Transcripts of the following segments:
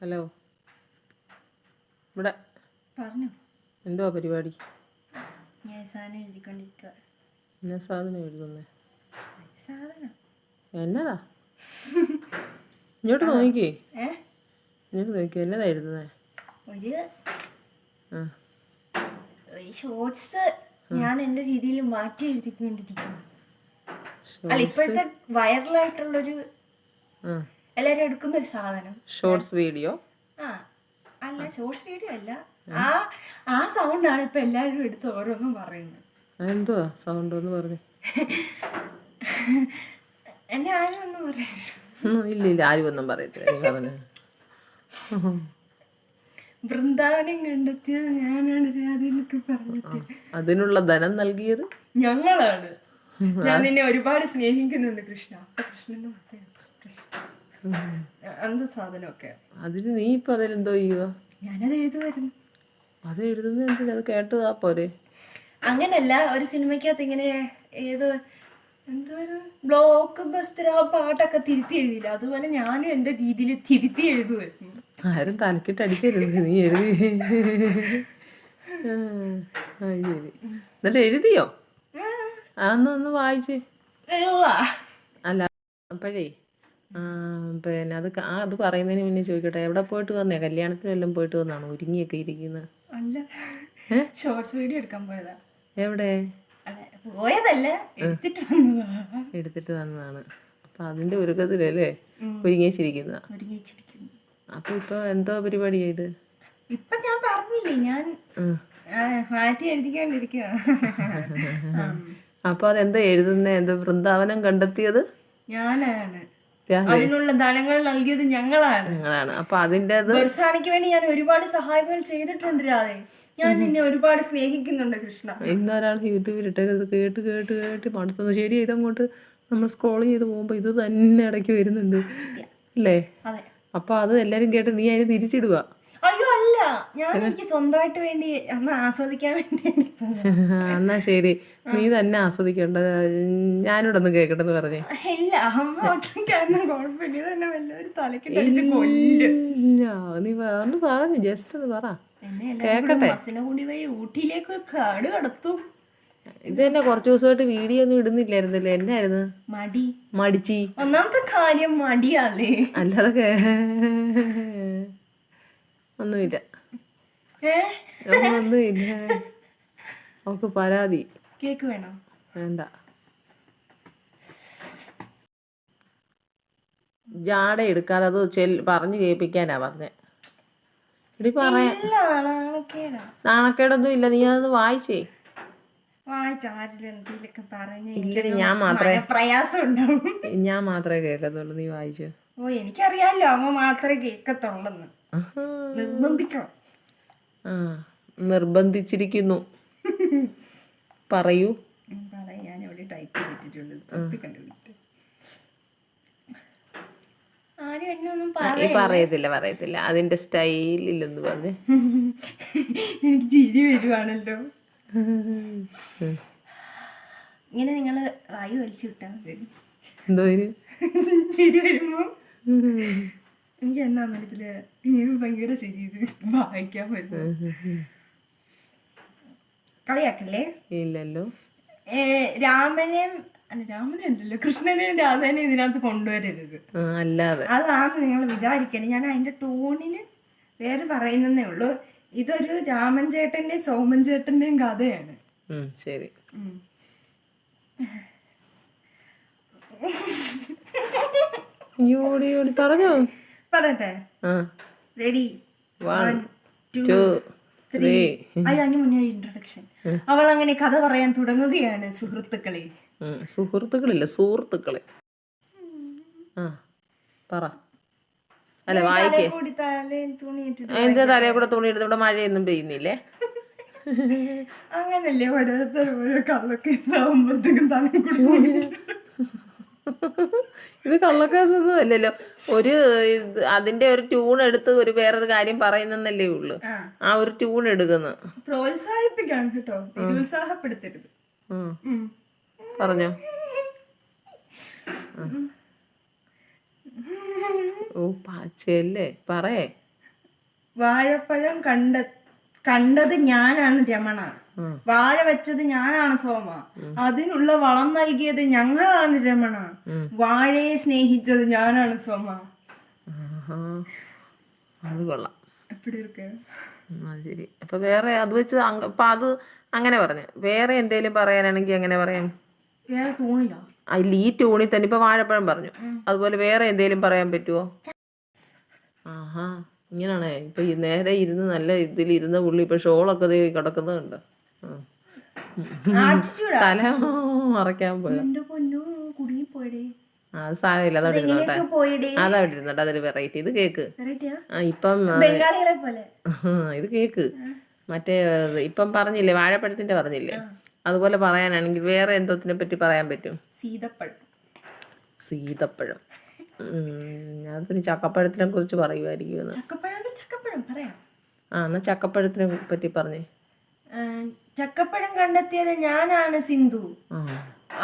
Hello. ഇവിടെ. പറഞ്ഞു. എന്തുവാ പരിപാടി? ഞാൻ സാധനം എഴുതിക്കൊണ്ടിരിക്കുക എന്നാ സാധനം എഴുതുന്നേ? സാധനം. എന്നതാ? ഇങ്ങോട്ട് നോക്കിക്കേ. ഇങ്ങോട്ട് നോക്കിക്കേ. എന്നതാ എഴുതുന്നേ? ഒരു ഒരു ഷോർട്സ് ഞാൻ എന്റെ രീതിയിൽ മാറ്റി എഴുതിക്കൊണ്ടിരിക്കുന്നു. അല്ല ഇപ്പോഴത്തെ വൈറലായിട്ടുള്ളൊരു ആ എല്ലാവരും എടുക്കുന്ന ഒരു സാധനം. ഷോർട്സ് വീഡിയോ ആ അല്ല ഷോർട്സ് വീഡിയോ അല്ല. ആ ആ സൗണ്ടാണ് ഇപ്പൊ എല്ലാരും എടുത്ത് ഓരോന്നും പറയുന്നത്. എന്തുവാ സൗണ്ട് ഒന്ന് പറഞ്ഞു? എന്നെ ആരും ഒന്നും പറയുന്നു ഇല്ല ഇല്ല ആരും ഒന്നും പറയത്തില്ല പറഞ്ഞു വൃന്ദാവനം കണ്ടെത്തിയത് ഞാനാണ് രാധനൊക്കെ പറഞ്ഞത് അതിനുള്ള ധനം നൽകിയത്? ഞങ്ങളാണ്. ഞാൻ നിന്നെ ഒരുപാട് സ്നേഹിക്കുന്നുണ്ട് കൃഷ്ണ. കൃഷ്ണന്റെ എക്സ്പ്രഷൻ എന്ത് സാധനമൊക്കെ. അതിന് നീ ഇപ്പൊ അതിലെന്തോ ചെയ്യുക ഞാനത് എഴുതുമായിരുന്നു അത് എഴുതുന്നത് എന്തിനാ? അത് കേട്ടതാ പോരെ. അങ്ങനല്ല ഒരു സിനിമയ്ക്കകത്ത് ഇങ്ങനെ ഏത് എന്തൊരു ബ്ലോക്ക് ബസ്റ്റർ ആ പാട്ടൊക്കെ തിരുത്തി എഴുതില്ല അതുപോലെ ഞാനും എന്റെ രീതിയിൽ തിരുത്തി എഴുതുമായിരുന്നു ആരും തലക്കിട്ട് അടിക്കരുത്. നീ എഴുതി. ശരി. എന്നിട്ട് എഴുതിയോ? അന്ന് ഒന്ന് വായിച്ചേ. അല്ല അപ്പോഴേ പിന്നെ അത് ആ, അത് പറയുന്നതിന് മുന്നേ ചോദിക്കട്ടെ എവിടെ പോയിട്ട് വന്നേ? കല്യാണത്തിന് വല്ലതും പോയിട്ട് വന്നാണോ? ഒരുങ്ങിയൊക്കെ ഇരിക്കുന്നത് അല്ല? ഷോർട്സ് വീഡിയോ എടുക്കാൻ പോയതാ. എവിടെ? പോയതല്ല എടുത്തിട്ട് വന്നതാ. എടുത്തിട്ട് വന്നതാണ്. അപ്പൊ അതിന്റെ ഒരുക്കത്തിലല്ലേ ഒരുങ്ങിച്ചിരിക്കുന്ന. അപ്പൊ ഇപ്പൊ എന്തോ പരിപാടി ചെയ്ത് ഇപ്പൊ ഞാൻ പറഞ്ഞില്ലേ ഞാൻ മാറ്റി എഴുതിക്കൊണ്ടിരിക്കുക അപ്പോൾ അതെന്തോ എഴുതുന്ന എന്തോ വൃന്ദാവനം കണ്ടെത്തിയത്? ഞാനാണ്. അതിനുള്ള ധനങ്ങൾ നൽകിയത് ഞങ്ങളാണ്. ഞങ്ങളാണ്. അപ്പൊ അതിന്റെ അത് ബർസാണിക്ക് വേണ്ടി ഞാൻ ഒരുപാട് സഹായങ്ങൾ ചെയ്തിട്ടുണ്ട് രാധേ. ഞാൻ നിന്നെ ഒരുപാട് സ്നേഹിക്കുന്നുണ്ട് കൃഷ്ണ. ഇന്നൊരാൾ യൂട്യൂബിൽ ഇട്ടത് കേട്ട് കേട്ട് കേട്ട് മടുത്തു ശരി ഇതങ്ങോട്ട് നമ്മൾ സ്ക്രോൾ ചെയ്ത് പോകുമ്പോൾ ഇത് തന്നെ ഇടയ്ക്ക് വരുന്നുണ്ട്. അല്ലേ? അപ്പൊ അത് എല്ലാരും കേട്ട് നീ അതിന് തിരിച്ചിടുക അയ്യോ അല്ല. ഞാൻ എനിക്ക് സ്വന്തമായിട്ട് വേണ്ടി അന്ന് ആസ്വദിക്കാൻ വേണ്ടി. എന്നാ ശരി. നീ തന്നെ ആസ്വദിക്കേണ്ടത് ഞാനിവിടെ ഒന്ന് കേൾക്കട്ടെ എന്ന് പറഞ്ഞേ. ഇല്ല അമ്മ കാരണം കുഴപ്പമില്ല. തന്നെ തലക്കിട്ട് അടിച്ച് നീ ഒന്ന് പറഞ്ഞു ജസ്റ്റ് ഒന്ന് പറ. എല്ലാവരും മസിനഗുണ്ടി വഴി ഊട്ടിയിലേക്ക് കാട് കടത്തും. ഇത് തന്നെ കുറച്ചു ദിവസമായിട്ട് വീഡിയോ ഒന്നും ഇടുന്നില്ലായിരുന്നല്ലേ? എന്നായിരുന്നു? മടി. മടിച്ചി. ഒന്നാമത്തെ കാര്യം മടിയാലേ അല്ലാതെ ഒന്നുമില്ല. ഒന്നുമില്ല. അവക്ക് പരാതി. കേക്ക് വേണോ? വേണ്ട. ജാട എടുക്കാതെ അത് ചെൽ പറഞ്ഞു കേൾപ്പിക്കാനാ പറഞ്ഞേ. ഇടി പറയാ നാണക്കേടൊന്നും ഇല്ല. നീ അതൊന്ന് വായിച്ചേ. ഇല്ലടി ഞാൻ മാത്രമേ പ്രയാസം ഞാൻ മാത്രമേ കേൾക്കത്തുള്ളൂ. നീ വായിച്ചു. ഓ എനിക്കറിയാലോ അമ്മ മാത്രമേ കേക്കത്തുള്ളെന്ന് നിർബന്ധിക്കണം. ആ നിർബന്ധിച്ചിരിക്കുന്നു. പറയൂ. ഞാൻ ഇവിടെ ടൈപ്പ് ചെയ്തിട്ടുണ്ട്. പറയത്തില്ല പറയത്തില്ല. അതിന്റെ സ്റ്റൈലില്ലെന്ന് പറഞ്ഞ്. എനിക്ക് ചിരി വരുവാണല്ലോ. ഇങ്ങനെ നിങ്ങൾ വായു വലിച്ചു വിട്ടാൽ മതി. എന്തോ ചിരി വരുമ്പോ. എനിക്ക് എന്നാ മനസ്സിൽ ഇങ്ങനെ ഭയങ്കര ശരി ഇത് വായിക്കാൻ പറ്റും കളിയാക്കല്ലേ? ഇല്ലല്ലോ. രാമനെയും അല്ല രാമനല്ലല്ലോ കൃഷ്ണനെയും രാധനെയും ഇതിനകത്ത് കൊണ്ടുവരരുത്. അല്ലാതെ. അതാണ് നിങ്ങൾ വിചാരിക്കണേ ഞാൻ അതിന്റെ ടോണിന് വേറെ പറയുന്നേ ഉള്ളൂ. ഇതൊരു രാമൻ ചേട്ടന്റെയും സോമൻ ചേട്ടന്റെയും കഥയാണ്. ശരി. പറഞ്ഞോ? പറയട്ടെ റെഡി വൺ ടു ത്രീ അയ്യോ അതിന് മുന്നേ ഇൻട്രൊഡക്ഷൻ അവൾ അങ്ങനെ കഥ പറയാൻ തുടങ്ങുകയാണ് സുഹൃത്തുക്കളെ. സുഹൃത്തുക്കളില്ല സുഹൃത്തുക്കളെ. ആ പറ. അല്ല വായിക്കേ. തലയിൽ എന്റെ തലയെ കൂടെ തുണി എടുത്ത് ഇവിടെ മഴയൊന്നും പെയ്യുന്നില്ലേ? അങ്ങനല്ലേ ഓരോരുത്തർ ഓരോ കള്ളൊക്കെ ആകുമ്പോഴത്തേക്കും തലയിൽ കൂടി. ഇത് കള്ളക്കേസൊന്നും അല്ലല്ലോ ഒരു അതിന്റെ ഒരു ട്യൂൺ എടുത്ത് ഒരു വേറൊരു കാര്യം പറയുന്നല്ലേ ഉള്ളു. ആ. ഒരു ട്യൂൺ എടുക്കുന്നു. പ്രോത്സാഹിപ്പിക്കാണ് കേട്ടോ. ഉത്സാഹപ്പെടുത്തരുത്. പറഞ്ഞോ. ഓ പാച്ചയല്ലേ? പറയേ. വാഴപ്പഴം കണ്ട കണ്ടത് ഞാനാണ് രമണ. വാഴ വെച്ചത് ഞാനാണ് സോമ. അതിനുള്ള വളം നൽകിയത് ഞങ്ങളാണ് രമണ. വാഴയെ സ്നേഹിച്ചത് ഞാനാണ് സോമ. അത് കൊള്ളാം. ശരി. അപ്പൊ വേറെ അത് വെച്ച് അപ്പൊ അത് അങ്ങനെ പറഞ്ഞു. വേറെ എന്തേലും പറയാനാണെങ്കിൽ അങ്ങനെ പറയാം? വേറെ തോണില്ല അതിൽ ഈ ടൂണിൽ തന്നെ ഇപ്പൊ വാഴപ്പഴം പറഞ്ഞു. അതുപോലെ വേറെ എന്തേലും പറയാൻ പറ്റുമോ ആഹാ. ഇങ്ങനെയാണേ ഇപ്പൊ നേരെ ഇരുന്ന് നല്ല ഇതിൽ ഇരുന്ന പുള്ളി ഇപ്പൊ ഷോളൊക്കെ കിടക്കുന്നുണ്ട് തല മറക്കാൻ അത് സാരമില്ല അതവിടെ ഇരുന്നോട്ടെ. അതവിടെ ഇരുന്നോട്ടെ അതൊരു വെറൈറ്റി ഇത് കേക്ക്. ഇപ്പം ഇത് കേക്ക്. മറ്റേ ഇപ്പം പറഞ്ഞില്ലേ വാഴപ്പഴത്തിന്റെ പറഞ്ഞില്ലേ? അതുപോലെ പറയാനാണെങ്കിൽ വേറെ എന്തോത്തിനെ പറ്റി പറയാൻ പറ്റും? സീതപ്പഴം. സീതപ്പഴം. ഞാൻ ചക്കപ്പഴത്തിനെ കുറിച്ച് പറയുമായിരിക്കും ആ എന്നാ ചക്കപ്പഴത്തിനെ പറ്റി പറഞ്ഞേ. ചക്കപ്പഴം കണ്ടെത്തിയത് ഞാനാണ് സിന്ധു.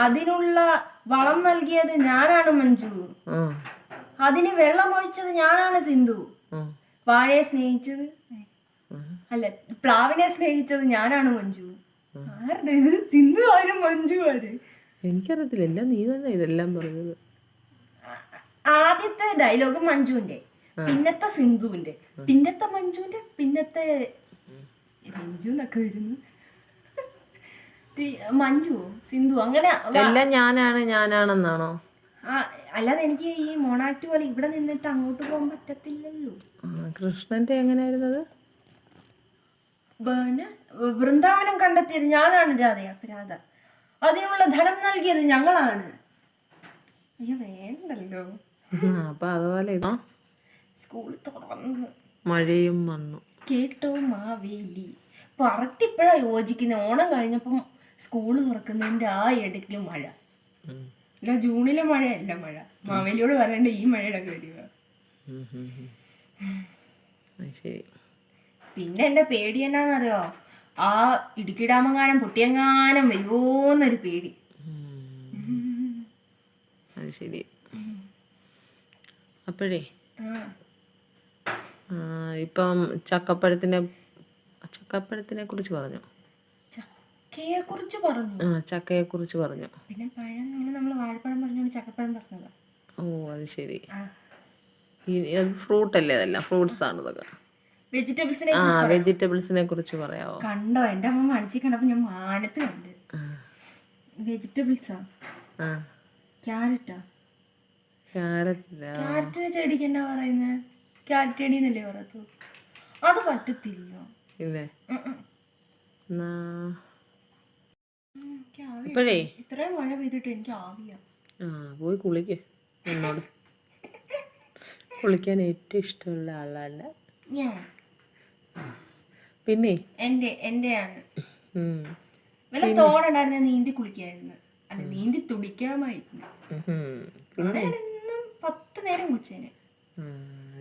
അതിനുള്ള വളം നൽകിയത് ഞാനാണ് മഞ്ജു. അതിന് വെള്ളമൊഴിച്ചത് ഞാനാണ് സിന്ധു. വാഴയെ സ്നേഹിച്ചത്? അല്ല പ്ലാവിനെ സ്നേഹിച്ചത് ഞാനാണ് മഞ്ജു. ആരുടെ ഇത്? സിന്ധു ആരും മഞ്ജു ആര്? എനിക്കറിയത്തില്ല. എല്ലാം നീ തന്നെ ഇതെല്ലാം പറഞ്ഞത്. ആദ്യത്തെ ഡയലോഗ് മഞ്ജുവിന്റെ പിന്നത്തെ സിന്ധുവിന്റെ പിന്നത്തെ മഞ്ജുവിന്റെ പിന്നത്തെ മഞ്ജു എന്നൊക്കെ വരുന്നു മഞ്ജു സിന്ധു അങ്ങനെ എല്ലാം ഞാനാണ് ഞാനാണെന്നാണോ? അല്ലാതെ എനിക്ക് ഈ മോണാക്ട് പോലെ ഇവിടെ നിന്നിട്ട് അങ്ങോട്ട് പോകാൻ പറ്റത്തില്ലല്ലോ. കൃഷ്ണന്റെ എങ്ങനെയായിരുന്നത്? വൃന്ദാവനം കണ്ടെത്തിയത് ഞാനാണ് രാധയാ രാധ. അതിനുള്ള ധനം നൽകിയത് ഞങ്ങളാണ്. അയ്യോ വേണ്ടല്ലോ. അപ്പൊ അതുപോലെ സ്കൂളിൽ സ്കൂൾ തുറന്ന്. മഴയും വന്നു. കേട്ടോ മാവേലി. ഇപ്പോഴാ യോജിക്കുന്നത് ഓണം കഴിഞ്ഞപ്പം സ്കൂൾ തുറക്കുന്നതിന്റെ ആ ഇടയ്ക്ക് മഴ. അല്ല ജൂണിലെ മഴയല്ല മഴ. മാവേലിയോട് പറയണ്ട ഈ മഴയുടെ വരിക പിന്നെ എന്റെ പേടി എന്നാന്നറിയോ? ആ ഇടുക്കി ഡാമങ്ങാനം പൊട്ടിയങ്ങാനം വരുമോന്നൊരു പേടി. അത് ശരി. അപ്പോഴേ ഇപ്പം ചക്കപ്പഴത്തിനെ ചക്കപ്പഴത്തിനെ കുറിച്ച് പറഞ്ഞു. ചക്കയെ കുറിച്ച് പറഞ്ഞു. ആ ചക്കയെ കുറിച്ച് പറഞ്ഞു. പിന്നെ പഴം നമ്മൾ വാഴപ്പഴം പറഞ്ഞോണ്ട് ചക്കപ്പഴം പറഞ്ഞതാ. ഓ അത് ശരി. ഫ്രൂട്ട് അല്ലേ അതല്ല? ഫ്രൂട്ട്സ് ആണ് ഇതൊക്കെ. വെജിറ്റബിൾസിനെ ആ വെജിറ്റബിൾസിനെ കുറിച്ച് പറയാമോ കണ്ടോ എന്റെ അമ്മ മനസ്സിൽ കണ്ടപ്പോൾ ഞാൻ മാനത്ത് കണ്ട് വെജിറ്റബിൾസ്? ക്യാരറ്റാ? ക്യാരറ്റ്? ക്യാരറ്റിന് ചെടിക്ക് എന്നാ പറയുന്നത് എന്നല്ലേ പറയത്തു? അത് പറ്റത്തില്ല. ഇല്ലേ? ഇപ്പോഴേ? ഇത്രയും മഴ പെയ്തിട്ട് എനിക്ക് ആവിയ ആ പോയി കുളിക്ക്. എന്നോട്. കുളിക്കാൻ ഏറ്റവും ഇഷ്ടമുള്ള ആളല്ല. ഞാൻ. പിന്നെ? എന്റെ എന്റെയാണ്. വല്ല തോടുണ്ടായിരുന്ന നീന്തി കുളിക്കായിരുന്നു. അല്ല നീന്തി തുടിക്കാമായിരുന്നു. പത്ത് നേരം കുളിച്ചേനെ.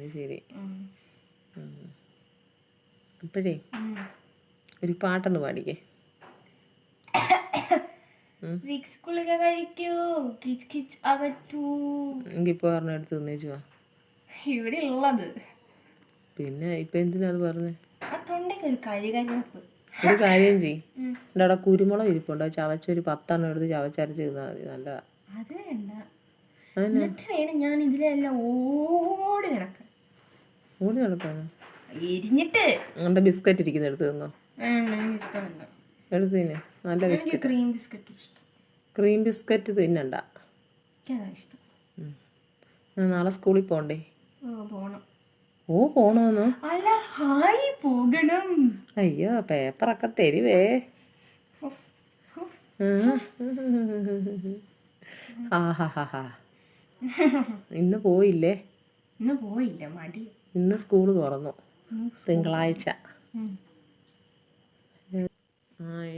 അത് ശരി. അപ്പോഴേ ഇപ്പോഴേ ഒരു പാട്ടൊന്ന് പാടിക്കേ. വിക്സ് ഗുളിക കഴിക്കൂ കിച്ച് കിച്ച് അകറ്റൂ. എങ്കിൽ ഇപ്പോൾ പറഞ്ഞ എടുത്ത് തന്നേച്ചു വാ. ഇവിടെ ഉള്ളത്. പിന്നെ ഇപ്പൊ എന്തിനാ അത് പറഞ്ഞേ? ഒരു കരികരിപ്പ്. ഒരു കാര്യം ചെയ്. എന്റെ അവിടെ കുരുമുളക് ഇരിപ്പുണ്ടോ. ചവച്ച ചവച്ചൊരു പത്തെണ്ണം എടുത്ത് ചവച്ചരച്ച് ചെയ്താൽ മതി. നല്ലതാ. അത് വേണ്ട. എന്നിട്ട് വേണം ഞാൻ ഇതിലെല്ലാം ഓടി കിടക്കാൻ എരിഞ്ഞിട്ട് ബിസ്ക്കറ്റ് ഇരിക്കുന്ന എടുത്ത് തന്നോ? എടുത്ത് തിന്നെ. നല്ല ബിസ്ക്കറ്റ്. ക്രീം ബിസ്ക്കറ്റ് ഇഷ്ടം. ക്രീം ബിസ്ക്കറ്റ് തിന്നണ്ട. നാളെ സ്കൂളിൽ പോണ്ടേ? ഓ പോണം. ഓ പോണോന്ന്? അല്ല ഹായ് പോകണം. അയ്യോ പേപ്പറൊക്കെ തരുവേ. ഇന്ന് പോയില്ലേ? ഇന്ന് പോയില്ല മടി. ഇന്ന് സ്കൂൾ തുറന്നു. തിങ്കളാഴ്ച.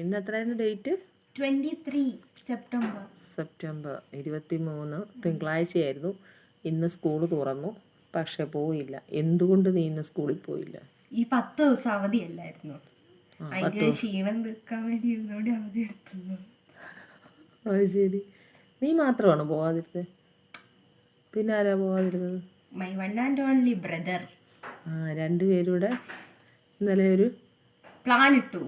ഇന്ന് എത്രയായിരുന്നു ഡേറ്റ്? 23 സെപ്റ്റംബർ. സെപ്റ്റംബർ ഇരുപത്തി മൂന്ന് തിങ്കളാഴ്ചയായിരുന്നു. ഇന്ന് സ്കൂൾ തുറന്നു. പക്ഷെ പോയില്ല. എന്തുകൊണ്ട് നീ ഇന്ന് സ്കൂളിൽ പോയില്ല? ഈ പത്ത് ദിവസം അവധിയല്ലായിരുന്നു ആ, ഭയങ്കര ക്ഷീണം തീർക്കാൻ വേണ്ടി അവധി അല്ലായിരുന്നു അത് ശരി. നീ മാത്രമാണ് പോവാതിരുന്നത് പിന്നെ ആരാ പോവാതിരുന്നത്? My one and only brother രണ്ടുപേരൂടെ ഇന്നലെ ഒരു പ്ലാൻ ഇട്ടു.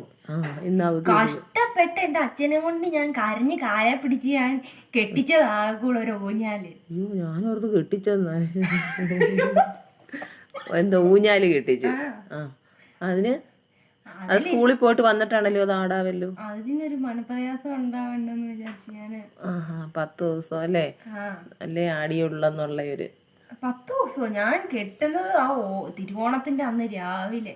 കഷ്ടപ്പെട്ട് എന്റെ അച്ഛനെ കൊണ്ട് ഞാൻ കരഞ്ഞ് കായ പിടിച്ച് ഞാൻ കെട്ടിച്ചതാകൂടെ ഒരു ഊഞ്ഞാൽ. അയ്യോ ഓർത്ത് കെട്ടിച്ചെന്നാ. എന്താ ഊഞ്ഞാൽ കെട്ടിച്ചു. അതിന് അത് സ്കൂളിൽ പോയിട്ട് വന്നിട്ടാണല്ലോ അത് ആടാവല്ലോ? അതിനൊരു മനപ്രയാസം ഉണ്ടാവണ്ടെന്ന് വിചാരിച്ചു ഞാൻ ആഹാ പത്ത് ദിവസം അല്ലേ? അല്ലേ ആടിയുള്ളെന്നുള്ള ഒരു പത്ത് ദിവസമോ ഞാൻ കെട്ടുന്നത് ആ ഓ തിരുവോണത്തിന്റെ അന്ന് രാവിലെ.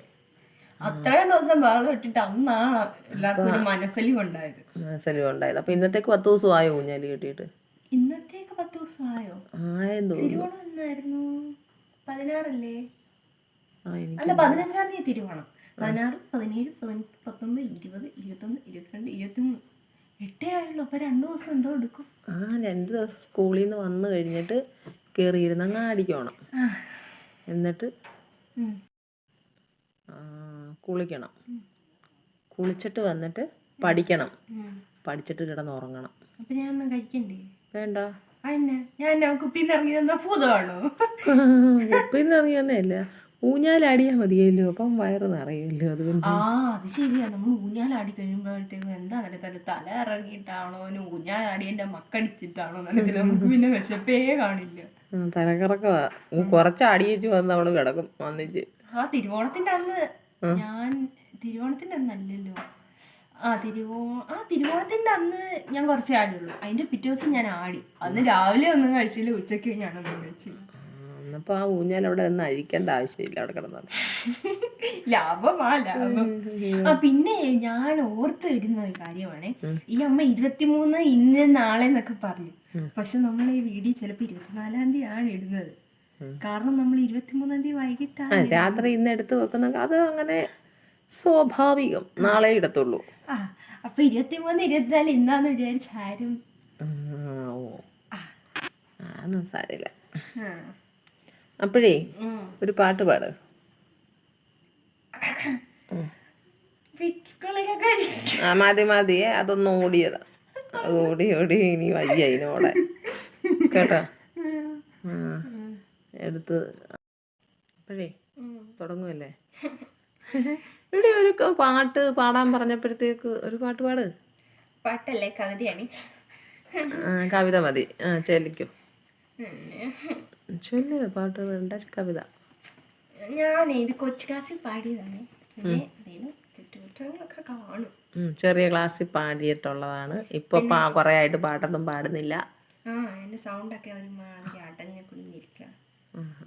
അത്രയും ദിവസം വേറെ ഇട്ടിട്ട് അന്നാണ് എല്ലാവർക്കും ഒരു മനസ്സിലും ഉണ്ടായത് മനസ്സലിവ് ഉണ്ടായത് അപ്പൊ ഇന്നത്തേക്ക് പത്ത് ദിവസം ആയോ ഊഞ്ഞാൽ കെട്ടിട്ട് ഇന്നത്തേക്ക് പത്ത് ദിവസം ആയോ തിരുവോണം എന്നായിരുന്നു? പതിനാറല്ലേ? അല്ല പതിനഞ്ചാം തീയതി തിരുവോണം. പതിനാറ് പതിനേഴ് പതിനെട്ട് പത്തൊമ്പത് ഇരുപത് ഇരുപത്തൊന്ന് ഇരുപത്തിരണ്ട് ഇരുപത്തിമൂന്ന്. എട്ടേ ആയുള്ളൂ. അപ്പൊ രണ്ടു ദിവസം എന്തോ എടുക്കും. ആ രണ്ട് ദിവസം സ്കൂളിൽ നിന്ന് വന്നു കഴിഞ്ഞിട്ട് കയറിയിരുന്ന് അങ്ങ് അടിക്കണം. എന്നിട്ട് കുളിക്കണം. കുളിച്ചിട്ട് വന്നിട്ട് പഠിക്കണം. പഠിച്ചിട്ട് കിടന്നുറങ്ങണം അപ്പൊ ഞാൻ ഒന്നും കഴിക്കണ്ടേ? വേണ്ട. കുപ്പിന്ന് ഇറങ്ങിയൊന്നല്ല ഊഞ്ഞാലടിയാൽ മതിയല്ലോ. അപ്പം വയറ് നിറയുമല്ലോ അതുകൊണ്ട്. ആ അത് ശരിയാ. നമ്മൾ ഊഞ്ഞാലാടി കഴിയുമ്പോഴത്തേക്കും എന്താ നിനക്കത് തല ഇറങ്ങിയിട്ടാണോ? ഊഞ്ഞാലാടി എന്റെ മക്കടിച്ചിട്ടാണോ നിനക്ക് നമുക്ക് പിന്നെ വിശപ്പേ കാണില്ല. ആ, തലകറക്കമാ കുറച്ച് അടിയേച്ച് വന്ന് അവൾ കിടക്കും വന്നിച്ച്. ആ തിരുവോണത്തിന്റെ അന്ന് ഞാൻ തിരുവോണത്തിന്റെ അന്നല്ലല്ലോ ആ തിരുവോ ആ തിരുവോണത്തിന്റെ അന്ന് ഞാൻ കുറച്ചേ ആടുള്ളൂ അതിന്റെ പിറ്റേ ദിവസം ഞാൻ ആടി. അന്ന് രാവിലെ ഒന്നും കഴിച്ചില്ല ഉച്ചയ്ക്ക് ഞാനൊന്നും കഴിച്ചില്ല. എന്നപ്പോ ആ ഊഞ്ഞാൽ അവിടെ നിന്ന് അഴിക്കേണ്ട ആവശ്യമില്ല അവിടെ കിടന്നത് ലാഭമാ ലാഭം. ആ പിന്നെ ഞാൻ ഓർത്ത് വരുന്ന ഒരു കാര്യമാണ്. ഈ അമ്മ ഇരുപത്തിമൂന്ന് ഇന്ന് നാളെ എന്നൊക്കെ പറഞ്ഞു. പക്ഷെ നമ്മൾ ഈ വീഡിയോ ചിലപ്പോ ഇരുപത്തിനാലാം തീയതി ആണ് ഇടുന്നത്. കാരണം നമ്മൾ ഇരുപത്തിമൂന്നാം തീയതി വൈകിട്ടാണ് രാത്രി ഇന്ന് എടുത്തു വെക്കുന്ന അത് അങ്ങനെ സ്വാഭാവികം. നാളെ ഇടത്തുള്ളൂ. ആ അപ്പൊ ഇരുപത്തിമൂന്ന് ഇരുപത്തിനാല് ഇന്നാന്ന് വിചാരിച്ചാരും ആ, ഓ. അതൊന്നും സാരില്ല. അപ്പോഴേ ഒരു പാട്ട് പാട്. ആ മതി മതി. അതൊന്ന് ഓടിയതാ. അത് ഓടി ഓടി. ഇനി വയ്യ അതിനോടെ കേട്ടോ? എടുത്ത്. അപ്പോഴേ തുടങ്ങുമല്ലേ ഇവിടെ ഒരു പാട്ട് പാടാൻ പറഞ്ഞപ്പോഴത്തേക്ക് ഒരു പാട്ട് പാട്. പാട്ടല്ലേ കവിതയാണ്? കവിത മതി. ആ ചെല്ലിക്കോ ചൊല്ല് പാട്ട് വേണ്ട കവിത. ഞാൻ ഇത് കൊച്ചു ക്ലാസ്സിൽ പാടിയതാണ്. ചെറിയ ക്ലാസ്സിൽ പാടിയിട്ടുള്ളതാണ്. ഇപ്പൊ കുറെ ആയിട്ട് പാട്ടൊന്നും പാടുന്നില്ല. സൗണ്ടൊക്കെ അടഞ്ഞു കുഞ്ഞിരിക്കുക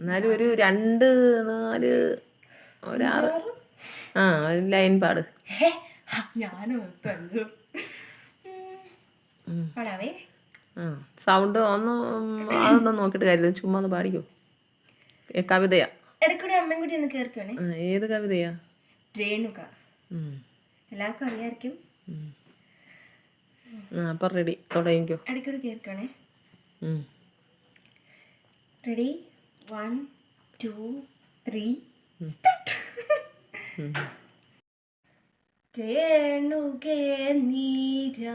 എന്നാലും ഒരു രണ്ട് നാല് ഒരാറ്. ആ ഒരു ലൈൻ പാട്. ഞാനും പാടാവേ. ആ. സൗണ്ട് ഒന്ന് അതൊന്നും നോക്കിയിട്ട് കാര്യമില്ല. ചുമ്മാ ഒന്ന് പാടിക്കോ. കവിതയാ. ഇടയ്ക്കൂടെ അമ്മയും കൂടി ഒന്ന് കേൾക്കുവാണേ ആ, ഏത് കവിതയാ? രേണുക. എല്ലാവർക്കും അറിയാമായിരിക്കും. ആ അപ്പം റെഡി തുടങ്ങിക്കോ. ഇടയ്ക്കൂടെ കേൾക്കണേ. റെഡി വൺ ടു ത്രീ രേണുകേ നീരാഗരേണു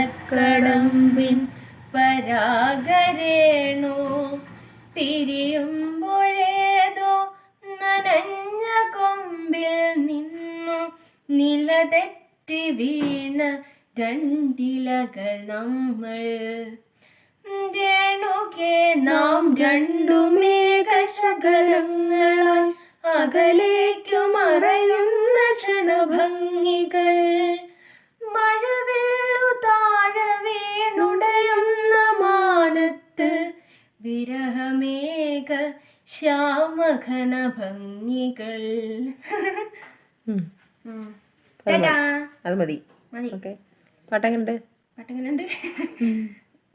നീലക്കടമ്പിൻ പരാഗരേണു തിരിയുമ്പോഴേതോ നനഞ്ഞ കൊമ്പിൽ നിന്നു നിലതെറ്റി വീണ രണ്ടിലകൾ നമ്മൾ. രേണുകെ നാം രണ്ടുമേഘശകലങ്ങളായി അകലേക്കു മറയുന്ന ക്ഷണഭംഗികൾ. മഴവെള്ളു വിരഹമേഘ ശ്യാമഘന ഭംഗികൾ. അത് മതി. ഓക്കെ. പാട്ടെങ്ങനുണ്ട്?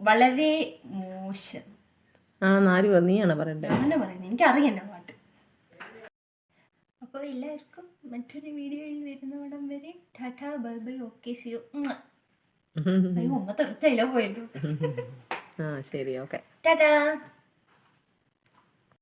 വളരെ മോശം. ആ പറഞ്ഞു നീയാണ് പറയണ്ടേ? അങ്ങനെ പറയുന്നത് എനിക്ക് അറിയണ്ട പാട്ട്. അപ്പോൾ എല്ലാവർക്കും മറ്റൊരു വീഡിയോയിൽ വരുന്ന വരുന്നവിടം വരെ ടാറ്റ ബൈ ബൈ ഓക്കെ സിയോ. അയ്യോ ഉമ്മ തെറിച്ചയിലോ പോയല്ലോ ആ ശരി ഓക്കെ. ടാറ്റാ.